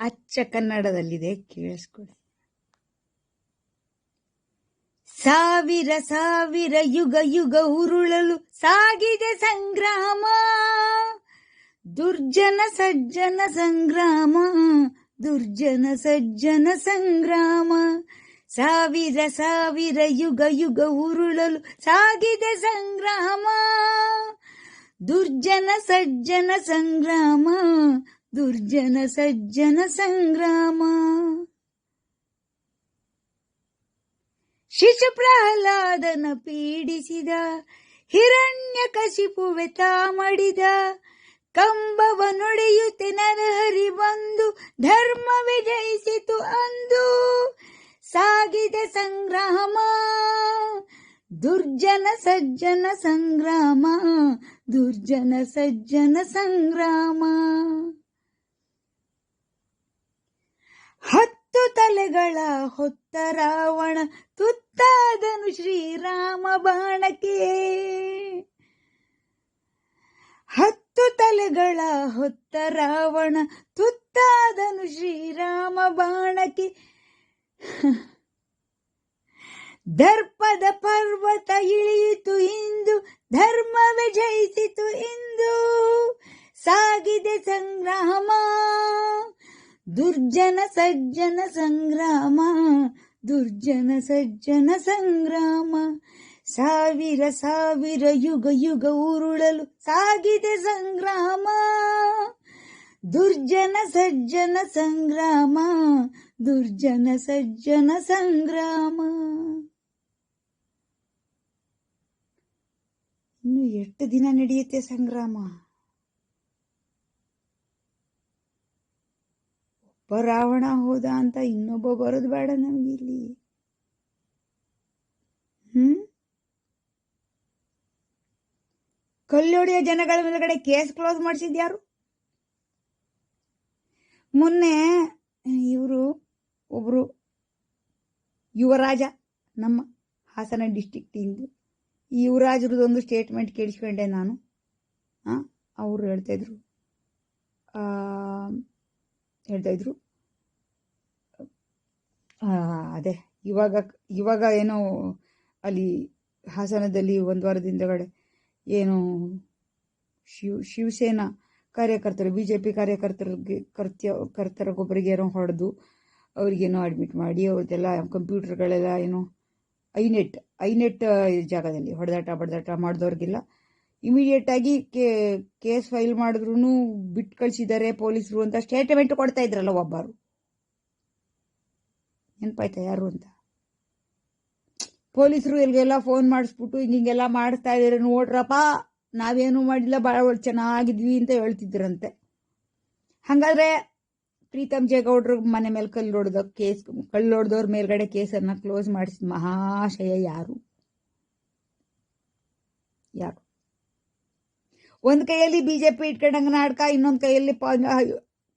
ಅಚ್ಚ ಕನ್ನಡದಲ್ಲಿದೆ ಕೇಳಿಸ್ಕೊಡಿ ಸಾವಿರ ಸಾವಿರ ಯುಗ ಯುಗ ಉರುಳಲು ಸಾಗಿದೆ ಸಂಗ್ರಾಮ. ದುರ್ಜನ ಸಜ್ಜನ ಸಂಗ್ರಾಮ, ದುರ್ಜನ ಸಜ್ಜನ ಸಂಗ್ರಾಮ. ಸಾವಿರ ಸಾವಿರ ಯುಗ ಯುಗ ಉರುಳಲು ಸಾಗಿದೆ ಸಂಗ್ರಾಮ. ದುರ್ಜನ ಸಜ್ಜನ ಸಂಗ್ರಾಮ ದುರ್ಜನ ಸಜ್ಜನ ಸಂಗ್ರಾಮ. ಶಿಶು ಪ್ರಹ್ಲಾದನ ಪೀಡಿಸಿದ, ಹಿರಣ್ಯ ಕಶಿಪುವೆ ತಾಮಡಿದ, ಕಂಬವ ನುಡಿಯುತ್ತೆ ನರಹರಿ ಬಂದು ಧರ್ಮ ವಿಜಯಿಸಿತು ಅಂದು. ಸಾಗಿದೆ ಸಂಗ್ರಾಮ, ದುರ್ಜನ ಸಜ್ಜನ ಸಂಗ್ರಾಮ, ದುರ್ಜನ ಸಜ್ಜನ ಸಂಗ್ರಾಮ. ಹತ್ತು ತಲೆಗಳ ಹೊತ್ತ ರಾವಣ ತುತ್ತಾದನು ಶ್ರೀರಾಮ ಬಾಣಕ್ಕೆ. ಹತ್ತು ತಲೆಗಳ ಹೊತ್ತ ರಾವಣ ತುತ್ತಾದನು ಶ್ರೀರಾಮ ಬಾಣಕ್ಕೆ. ದರ್ಪದ ಪರ್ವತ ಇಳಿಯಿತು ಇಂದು ಧರ್ಮ ಜಯಿಸಿತು ಇಂದು. ಸಾಗಿದೆ ಸಂಗ್ರಾಮ ದುರ್ಜನ ಸಜ್ಜನ ಸಂಗ್ರಾಮ, ದುರ್ಜನ ಸಜ್ಜನ ಸಂಗ್ರಾಮ. ಸಾವಿರ ಸಾವಿರ ಯುಗ ಯುಗ ಉರುಳಲು ಸಾಗಿದೆ ಸಂಗ್ರಾಮ. ದುರ್ಜನ ಸಜ್ಜನ ಸಂಗ್ರಾಮ, ದುರ್ಜನ ಸಜ್ಜನ ಸಂಗ್ರಾಮ. ಇನ್ನು ಎಷ್ಟು ದಿನ ನಡೆಯುತ್ತೆ ಸಂಗ್ರಾಮ? ಒಬ್ಬ ರಾವಣ ಹೋದ ಅಂತ ಇನ್ನೊಬ್ಬ ಬರೋದು ಬೇಡ ನಮಗಿಲ್ಲಿ ಹ್ಮ್? ಕಲ್ಲೊಡೆಯ ಜನಗಳ ಮೇಲ್ಗಡೆ ಕೇಸ್ ಕ್ಲೋಸ್ ಮಾಡಿಸಿದ್ಯಾರು ಮೊನ್ನೆ ಇವರು ಒಬ್ರು ಯುವರಾಜ, ನಮ್ಮ ಹಾಸನ ಡಿಸ್ಟಿಕ್ಟಿಂದು ಯುವರಾಜರದೊಂದು ಸ್ಟೇಟ್ಮೆಂಟ್ ಕೇಳಿಸ್ಕೊಂಡೆ ನಾನು. ಅವರು ಹೇಳ್ತಾಯಿದ್ರು ಹೇಳ್ತಾಯಿದ್ರು ಅದೇ. ಇವಾಗ ಇವಾಗ ಏನೋ ಅಲ್ಲಿ ಹಾಸನದಲ್ಲಿ ಒಂದು ವಾರದಿಂದಗಡೆ ಏನು ಶಿವ, ಶಿವಸೇನಾ ಕಾರ್ಯಕರ್ತರು ಬಿ ಜೆ ಪಿ ಕಾರ್ಯಕರ್ತರಿಗೆ ಕರ್ತ್ಯ ಕರ್ತರಿಗೊಬ್ಬರಿಗೆ ಏನೋ ಹೊಡೆದು ಅವ್ರಿಗೇನೋ ಅಡ್ಮಿಟ್ ಮಾಡಿ ಅವ್ರದ್ದೆಲ್ಲ ಕಂಪ್ಯೂಟರ್ಗಳೆಲ್ಲ ಏನೋ ಐನೆಟ್ ಐನೆಟ್ ಜಾಗದಲ್ಲಿ ಹೊಡೆದಾಟ, ಬಡದಾಟ ಮಾಡಿದವ್ರಿಗೆಲ್ಲ ಇಮಿಡಿಯೇಟಾಗಿ ಕೇ ಕೇಸ್ ಫೈಲ್ ಮಾಡಿದ್ರು ಬಿಟ್ಟು ಕಳಿಸಿದ್ದಾರೆ ಪೊಲೀಸರು ಅಂತ ಸ್ಟೇಟ್ಮೆಂಟ್ ಕೊಡ್ತಾ ಇದ್ರಲ್ಲ ಒಬ್ಬರು. ನೆನಪಾಯ್ತಾ ಯಾರು ಅಂತ? ಪೊಲೀಸರು ಇಲ್ಲಿಗೆಲ್ಲ ಫೋನ್ ಮಾಡಿಸ್ಬಿಟ್ಟು ಹಿಂಗೆಲ್ಲ ಮಾಡಿಸ್ತಾ ಇದ್ದಾರೆ ನೋಡ್ರಪ್ಪ, ನಾವೇನು ಮಾಡಿಲ್ಲ ಭಾಳ ಚೆನ್ನಾಗಿದ್ವಿ ಅಂತ ಹೇಳ್ತಿದ್ರಂತೆ. ಹಾಗಾದ್ರೆ ಪ್ರೀತಮ್ ಜೇಗೌಡ್ರ ಮನೆ ಮೇಲೆ ಕಲ್ಲು ಹೊಡೆದ ಕೇಸ್, ಕಲ್ಲು ಹೊಡೆದವ್ರ ಮೇಲ್ಗಡೆ ಕೇಸನ್ನು ಕ್ಲೋಸ್ ಮಾಡಿಸಿದ ಮಹಾಶಯ ಯಾರು? ಯಾರು? ಒಂದು ಕೈಯಲ್ಲಿ ಬಿ ಜೆ ಪಿ ಇಟ್ಕೊಂಡಂಗೆ ನಾಟಕ, ಇನ್ನೊಂದು ಕೈಯಲ್ಲಿ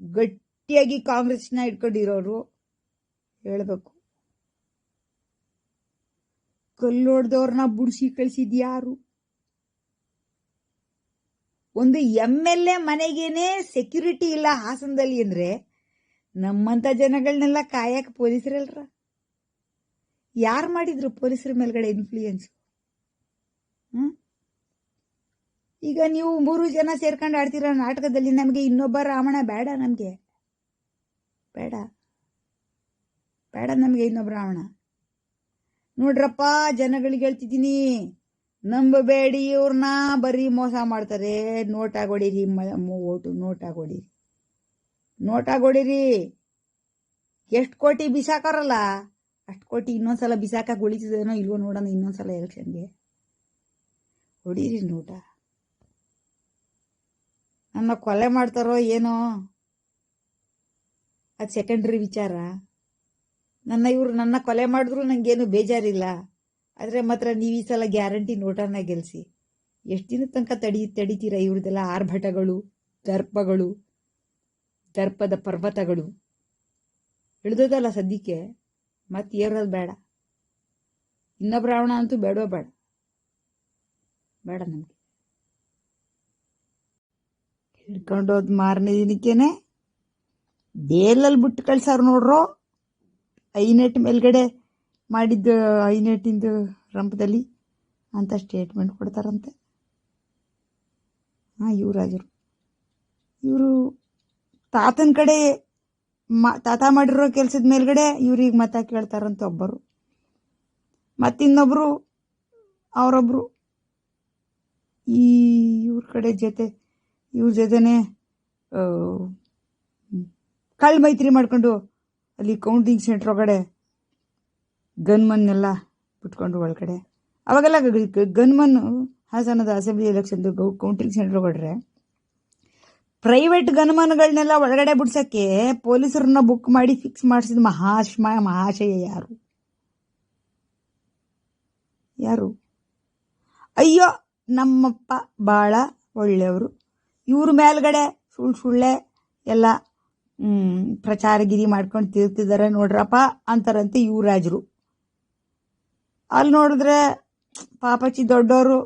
ಗಟ್ಟಿಯಾಗಿ ಕಾಂಗ್ರೆಸ್ನ ಇಟ್ಕೊಂಡಿರೋರು ಹೇಳಬೇಕು. ಕಲ್ಲೊಡ್ದವ್ರನ್ನ ಬುಡಿಸಿ ಕಳಿಸಿದ್ಯಾರು ಒಂದು ಎಂ ಎಲ್ ಎ ಮನೆಗೇನೆ ಸೆಕ್ಯೂರಿಟಿ ಇಲ್ಲ ಹಾಸನದಲ್ಲಿ ಅಂದ್ರೆ ನಮ್ಮಂತ ಜನಗಳನ್ನೆಲ್ಲ ಕಾಯಕ್ ಪೊಲೀಸರಲ್ರ? ಯಾರು ಮಾಡಿದ್ರು ಪೊಲೀಸರ ಮೇಲ್ಗಡೆ ಇನ್ಫ್ಲೂಯೆನ್ಸ್ ಹ್ಮ್? ಈಗ ನೀವು ಮೂರು ಜನ ಸೇರ್ಕೊಂಡು ಆಡ್ತಿರೋ ನಾಟಕದಲ್ಲಿ ನಮಗೆ ಇನ್ನೊಬ್ಬ ರಾವಣ ಬೇಡ ನಮಗೆ. ಬೇಡ. ಬೇಡ ನಮಗೆ ಇನ್ನೊಬ್ಬ ರಾವಣ. ನೋಡ್ರಪ್ಪ, ಜನಗಳಿಗೆ ಹೇಳ್ತಿದ್ದೀನಿ, ನಂಬಬೇಡಿ ಇವ್ರನ್ನ ಬರೀ ಮೋಸ ಮಾಡ್ತಾರೆ. ನೋಟ್ ಆಗೋಡಿರಿ ಓಟು ನೋಟ್ ಆಗೋಡಿ ನೋಟ್ ಆಗೋಡಿರಿ ಎಷ್ಟು ಕೋಟಿ ಬಿಸಾಕರಲ್ಲ ಅಷ್ಟು ಕೋಟಿ ಇನ್ನೊಂದ್ಸಲ ಬಿಸಾಕಕ್ಕೆ ಉಳಿತದೇನೋ ಇಲ್ವೋ ನೋಡೋಣ ಇನ್ನೊಂದ್ಸಲ ಎಲೆಕ್ಷನ್ಗೆ. ಹೊಡೀರಿ ನೋಟ. ನನ್ನ ಕೊಲೆ ಮಾಡ್ತಾರೋ ಏನೋ? ಅದು ಸೆಕೆಂಡ್ರಿ ವಿಚಾರ. ನನ್ನ ಇವರು ನನ್ನ ಕೊಲೆ ಮಾಡಿದ್ರು ನನಗೇನು ಬೇಜಾರಿಲ್ಲ. ಆದರೆ ಮಾತ್ರ ನೀವು ಈ ಸಲ ಗ್ಯಾರಂಟಿ ನೋಟನ್ನ ಗೆಲ್ಲಿಸಿ ಎಷ್ಟು ದಿನದ ತನಕ ತಡಿ, ತಡಿತೀರ ಇವ್ರದ್ದೆಲ್ಲ ಆರ್ಭಟಗಳು, ದರ್ಪಗಳು, ದರ್ಪದ ಪರ್ವತಗಳು? ಹಿಡ್ದದಲ್ಲ ಸದ್ಯಕ್ಕೆ. ಮತ್ತೆ ಏರೋದು ಬೇಡ. ಇನ್ನೊಬ್ಬ ರಾವಣ ಅಂತೂ ಬೇಡೋ ಬೇಡ. ಬೇಡ ನಮಗೆ. ಹಿಡ್ಕೊಂಡೋದ್ ಮಾರನೇ ದಿನಕ್ಕೇನೆ. ಬೇಲಲ್ಲಿ ಬಿಟ್ಟು ಕಳ್ಸಾರ ನೋಡ್ರೋ? ಐನೆಟ್ ಮೇಲ್ಗಡೆ ಮಾಡಿದ್ದು ಐನೆಟ್ಟಿಂದು ರಂಪದಲ್ಲಿ ಅಂತ ಸ್ಟೇಟ್ಮೆಂಟ್ ಕೊಡ್ತಾರಂತೆ. ಹಾಂ ಇವರಾಜರು ಇವರು ತಾತನ ಕಡೆ ಮಾ, ತಾತ ಮಾಡಿರೋ ಕೆಲಸದ ಮೇಲ್ಗಡೆ ಇವ್ರಿಗೆ ಮತ ಕೇಳ್ತಾರಂತ ಒಬ್ಬರು. ಮತ್ತಿನ್ನೊಬ್ಬರು ಅವರೊಬ್ರು ಈ ಇವ್ರ ಕಡೆ ಜೊತೆ, ಇವ್ರ ಜೊತೆನೆ ಕಳ್ಳ ಮೈತ್ರಿ ಮಾಡ್ಕೊಂಡು ಅಲ್ಲಿ ಕೌಂಟಿಂಗ್ ಸೆಂಟ್ರ್ ಒಳಗಡೆ ಗನ್ಮನ್ನೆಲ್ಲ ಬಿಟ್ಕೊಂಡು ಒಳಗಡೆ. ಅವಾಗೆಲ್ಲ ಗನ್ಮನ್ ಹಾಸನದ ಅಸೆಂಬ್ಲಿ ಎಲೆಕ್ಷನ್ದು ಕೌಂಟಿಂಗ್ ಸೆಂಟ್ರ್ ಒಳಗಡೆ ಪ್ರೈವೇಟ್ ಗನ್ಮನ್ಗಳನ್ನೆಲ್ಲ ಒಳಗಡೆ ಬಿಡ್ಸಕ್ಕೆ ಪೊಲೀಸರನ್ನ ಬುಕ್ ಮಾಡಿ ಫಿಕ್ಸ್ ಮಾಡಿಸಿದ ಮಹಾಶ್ಮ ಮಹಾಶಯ ಯಾರು? ಯಾರು? ಅಯ್ಯೋ, ನಮ್ಮಪ್ಪ ಭಾಳ ಒಳ್ಳೆಯವರು. ಇವ್ರ ಮೇಲ್ಗಡೆ ಸುಳ್ಳು ಸುಳ್ಳೆ ಎಲ್ಲ ಪ್ರಚಾರಗಿರಿ ಮಾಡ್ಕೊಂಡು ತಿರ್ತಿದ್ದಾರೆ ನೋಡ್ರಪ್ಪ ಅಂತಾರಂತೆ ಯುವರಾಜರು. ಅಲ್ಲಿ ನೋಡಿದ್ರೆ ಪಾಪಚ್ಚಿ ದೊಡ್ಡವರು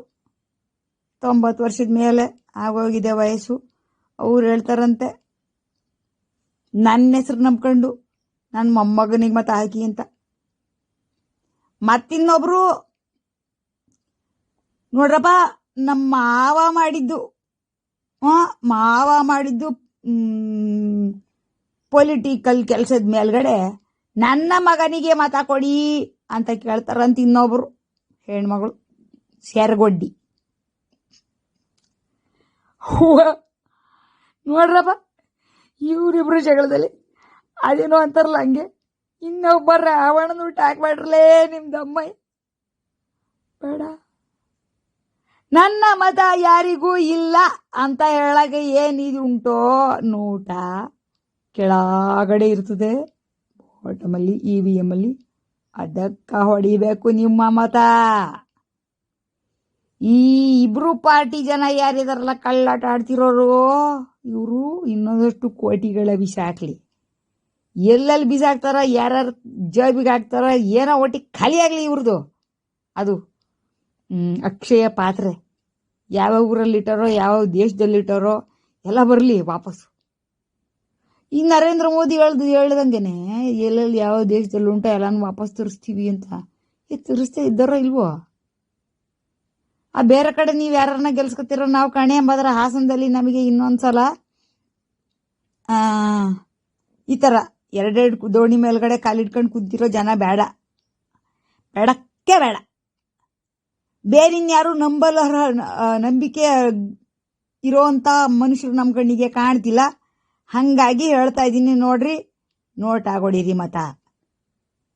ತೊಂಬತ್ತು ವರ್ಷದ ಮೇಲೆ ಆಗೋಗಿದೆ ವಯಸ್ಸು. ಅವ್ರು ಹೇಳ್ತಾರಂತೆ ನನ್ನ ಹೆಸರು ನಂಬ್ಕೊಂಡು ನನ್ನ ಮೊಮ್ಮಗನಿಗೆ ಮತ್ತೆ ಹಾಕಿ ಅಂತ. ಮತ್ತಿನ್ನೊಬ್ರು, ನೋಡ್ರಪ್ಪ ನಮ್ಮ ಮಾವ ಮಾಡಿದ್ದು ಮಾವ ಮಾಡಿದ್ದು ಪೊಲಿಟಿಕಲ್ ಕೆಲಸದ ಮೇಲ್ಗಡೆ ನನ್ನ ಮಗನಿಗೆ ಮತ ಕೊಡಿ ಅಂತ ಕೇಳ್ತಾರಂತ ಇನ್ನೊಬ್ರು ಹೆಣ್ಮಗಳು ಸೆರಗೊಡ್ಡಿ. ಹೂವ, ನೋಡ್ರಪ್ಪ, ಇವರಿಬ್ರು ಜಗಳದಲ್ಲಿ ಅದೇನೋ ಅಂತಾರಲ್ಲ ಹಂಗೆ. ಇನ್ನೊಬ್ಬ ರಾವಣನ ಊಟ ಹಾಕ್ಬೇಡ್ರಲೇ ಅಮ್ಮೈ ಬೇಡ. ನನ್ನ ಮತ ಯಾರಿಗೂ ಇಲ್ಲ ಅಂತ ಹೇಳಕ್ಕೆ ಏನಿದು ಉಂಟೋ ನೋಟ. ಕೆಳಗಡೆ ಇರ್ತದೆ ಬಾಟಮಲ್ಲಿ ಇ ವಿ ಎಂ ಅಲ್ಲಿ. ಅದಕ್ಕ ಹೊಡಿಬೇಕು ನಿಮ್ಮ ಮತ. ಈ ಇಬ್ರು ಪಾರ್ಟಿ ಜನ ಯಾರಿದಾರಲ್ಲ, ಕಳ್ಳಾಟ ಆಡ್ತಿರೋರು? ಇವರು ಇನ್ನೊಂದಷ್ಟು ಕೋಟಿಗಳ ಬಿಸಾಕ್ಲಿ. ಎಲ್ಲೆಲ್ಲಿ ಬಿಸಾಕ್ತಾರ, ಯಾರ್ಯಾರು ಜಾಬಿಗೆ ಹಾಕ್ತಾರ, ಏನೋ ಒಟ್ಟಿಗೆ ಖಾಲಿ ಆಗಲಿ ಇವ್ರದ್ದು ಅದು ಅಕ್ಷಯ ಪಾತ್ರೆ. ಯಾವ ಊರಲ್ಲಿ ಇಟ್ಟಾರೋ ಯಾವ ದೇಶದಲ್ಲಿ ಇಟ್ಟಾರೋ ಎಲ್ಲ ಬರಲಿ ವಾಪಸ್ಸು. ಈ ನರೇಂದ್ರ ಮೋದಿ ಹೇಳ್ದು ಹೇಳ್ದಂಗೆನೆ, ಎಲ್ಲೆಲ್ಲಿ ಯಾವ ದೇಶದಲ್ಲಿ ಉಂಟೋ ಎಲ್ಲಾನು ವಾಪಸ್ ತರಿಸ್ತೀವಿ ಅಂತ. ಈ ತರಿಸ್ತಾ ಇದ್ದಾರೋ ಇಲ್ವೋ? ಆ ಬೇರೆ ಕಡೆ ನೀವು ಯಾರನ್ನ ಗೆಲ್ಸ್ಕೊತಿರೋ ನಾವು ಕಣೆ ಎಂಬುದರ ಹಾಸನದಲ್ಲಿ ನಮಗೆ ಇನ್ನೊಂದ್ಸಲ ಈ ಥರ ಎರಡೆರಡು ದೋಣಿ ಮೇಲ್ಗಡೆ ಕಾಲಿಟ್ಕೊಂಡು ಕುಂತಿರೋ ಜನ ಬೇಡ. ಬೇಡಕ್ಕೆ ಬೇಡ. ಬೇರೆ ಇನ್ಯಾರು ನಂಬಲ ನಂಬಿಕೆ ಇರೋಂಥ ಮನುಷ್ಯರು ನಮ್ಮ ಕಣ್ಣಿಗೆ ಕಾಣ್ತಿಲ್ಲ. ಹಾಗಾಗಿ ಹೇಳ್ತಾ ಇದ್ದೀನಿ ನೋಡ್ರಿ ನೋಟ್ ಆಗೋಡಿರಿ ಮತ.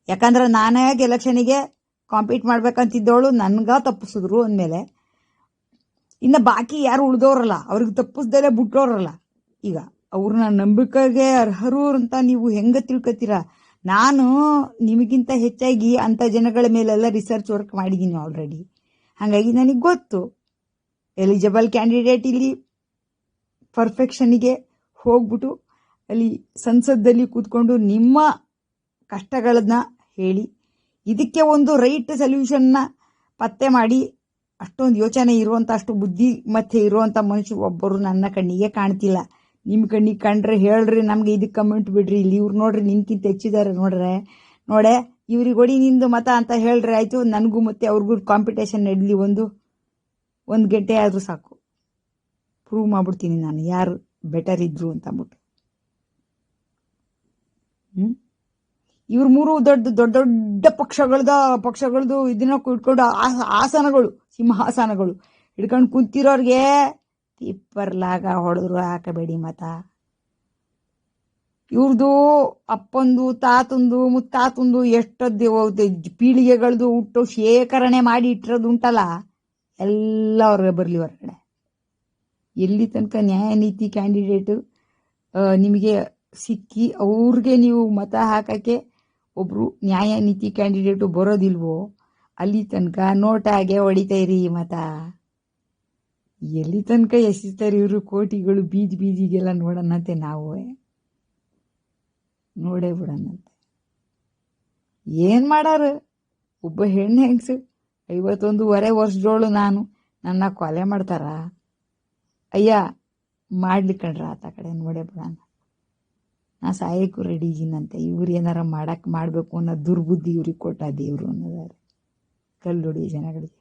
ಯಾಕಂದ್ರೆ ನಾನೇ ಎಲೆಕ್ಷನಿಗೆ ಕಾಂಪೀಟ್ ಮಾಡ್ಬೇಕಂತಿದ್ದವಳು ನನ್ಗ ತಪ್ಪಿಸಿದ್ರು ಅಂದಮೇಲೆ. ಇನ್ನು ಬಾಕಿ ಯಾರು ಉಳ್ದೋರಲ್ಲ, ಅವ್ರಿಗೆ ತಪ್ಪಿಸ್ದಲೇ ಬಿಟ್ಟೋರಲ್ಲ. ಈಗ ಅವ್ರನ್ನ ನಂಬಿಕೆಗೆ ಅರ್ಹರು ಅಂತ ನೀವು ಹೆಂಗೆ ತಿಳ್ಕೊತೀರಾ? ನಾನು ನಿಮಗಿಂತ ಹೆಚ್ಚಾಗಿ ಅಂಥ ಜನಗಳ ಮೇಲೆಲ್ಲ ರಿಸರ್ಚ್ ವರ್ಕ್ ಮಾಡಿದ್ದೀನಿ ಆಲ್ರೆಡಿ ಹಾಗಾಗಿ ನನಗೆ ಗೊತ್ತು. ಎಲಿಜಿಬಲ್ ಕ್ಯಾಂಡಿಡೇಟ್ ಇಲ್ಲಿ ಪರ್ಫೆಕ್ಷನಿಗೆ ಹೋಗ್ಬಿಟ್ಟು ಅಲ್ಲಿ ಸಂಸದ್ದಲ್ಲಿ ಕೂತ್ಕೊಂಡು ನಿಮ್ಮ ಕಷ್ಟಗಳನ್ನ ಹೇಳಿ, ಇದಕ್ಕೆ ಒಂದು ರೈಟ್ ಸೊಲ್ಯೂಷನ್ನ ಪತ್ತೆ ಮಾಡಿ, ಅಷ್ಟೊಂದು ಯೋಚನೆ ಇರುವಂಥ ಅಷ್ಟು ಬುದ್ಧಿ ಮತ್ತೆ ಇರುವಂಥ ಮನುಷ್ಯ ಒಬ್ಬರು ನನ್ನ ಕಣ್ಣಿಗೆ ಕಾಣ್ತಿಲ್ಲ. ನಿಮ್ಮ ಕಣ್ಣಿಗೆ ಕಂಡ್ರೆ ಹೇಳ್ರಿ, ನಮಗೆ ಇದಕ್ಕೆ ಕಮೆಂಟ್ ಬಿಡ್ರಿ. ಇಲ್ಲಿ ಇವ್ರು ನೋಡ್ರಿ, ನಿನ್ಕಿಂತ ಹೆಚ್ಚಿದ್ದಾರೆ ನೋಡ್ರೆ. ನೋಡೆ, ಇವ್ರಿಗೆ ಹೊಡಿ ನಿಂದು ಮತ ಅಂತ ಹೇಳ್ರಿ ಆಯಿತು, ನನಗೂ ಮತ್ತೆ ಅವ್ರಿಗೂ ಕಾಂಪಿಟೇಷನ್ ನಡೀಲಿ ಒಂದು ಒಂದು ಗಂಟೆ ಆದರೂ ಸಾಕು. ಪ್ರೂವ್ ಮಾಡ್ಬಿಡ್ತೀನಿ ನಾನು, ಯಾರು ಬೆಟರ್ ಇದ್ರು ಅಂತ ಅಂದ್ಬಿಟ್ಟು. ಹ್ಞೂ ಇವ್ರು ಮೂರು ದೊಡ್ಡ ದೊಡ್ಡ ದೊಡ್ಡ ಪಕ್ಷಗಳದ ಪಕ್ಷಗಳದ್ದು ಇದನ್ನ ಇಟ್ಕೊಂಡು ಆಸನಗಳು, ಸಿಂಹಾಸನಗಳು ಹಿಡ್ಕೊಂಡು ಕುಂತಿರೋರ್ಗೆ ತಿಪ್ಪರ್ಲಾಗ ಹೊಡೆದ್ರು ಹಾಕಬೇಡಿ ಮತ. ಇವ್ರದ್ದು ಅಪ್ಪಂದು, ತಾತಂದು, ಮುತ್ತಾತಂದು ಎಷ್ಟೊದ್ದು ಪೀಳಿಗೆಗಳದು ಹುಟ್ಟು ಶೇಖರಣೆ ಮಾಡಿ ಇಟ್ಟಿರೋದು ಉಂಟಲ್ಲ, ಎಲ್ಲ ಅವ್ರಿಗೆ ಬರಲಿ ಹೊರಗಡೆ. ಎಲ್ಲಿ ತನಕ ನ್ಯಾಯ ನೀತಿ ಕ್ಯಾಂಡಿಡೇಟು ನಿಮಗೆ ಸಿಕ್ಕಿ ಅವ್ರಿಗೆ ನೀವು ಮತ ಹಾಕಕ್ಕೆ ಒಬ್ಬರು ನ್ಯಾಯ ನೀತಿ ಕ್ಯಾಂಡಿಡೇಟು ಬರೋದಿಲ್ವೋ, ಅಲ್ಲಿ ತನಕ ನೋಟಾಗೆ ಹೊಡಿತಾ ಇರಿ ಮತ. ಎಲ್ಲಿ ತನಕ ಎಸಿತಾರೆ ಇವರು ಕೋಟಿಗಳು ಬೀದಿ ಬೀದಿಗೆಲ್ಲ ನೋಡೋಣಂತೆ ನಾವು. ನೋಡೇ ಬಿಡೋಣಂತೆ ಏನು ಮಾಡಾರ? ಒಬ್ಬ ಹೆಣ್ಣು ಹೆಂಗಸು ಐವತ್ತೊಂದೂವರೆ ವರ್ಷದೋಳು ನಾನು, ನನ್ನ ಕೊಲೆ ಮಾಡ್ತಾರ? ಅಯ್ಯ ಮಾಡ್ಲಿ ಕಣ್ರ ಆತ ಕಡೆ, ನೋಡೇ ಬಿಡೋಣ ನಾ ಸಾಯಕ್ಕೂ ರೆಡಿ ಇದ್ದೀನಂತೆ ಇವ್ರು ಏನಾರ ಮಾಡಕ್ಕೆ ಮಾಡಬೇಕು ಅನ್ನೋ ದುರ್ಬುದ್ಧಿ ಇವ್ರಿಗೆ ಕೊಟ್ಟ ದೇವರು ಅನ್ನೋದಾರೆ ಕಲ್ಲುಡಿ ಜನಗಳಿಗೆ.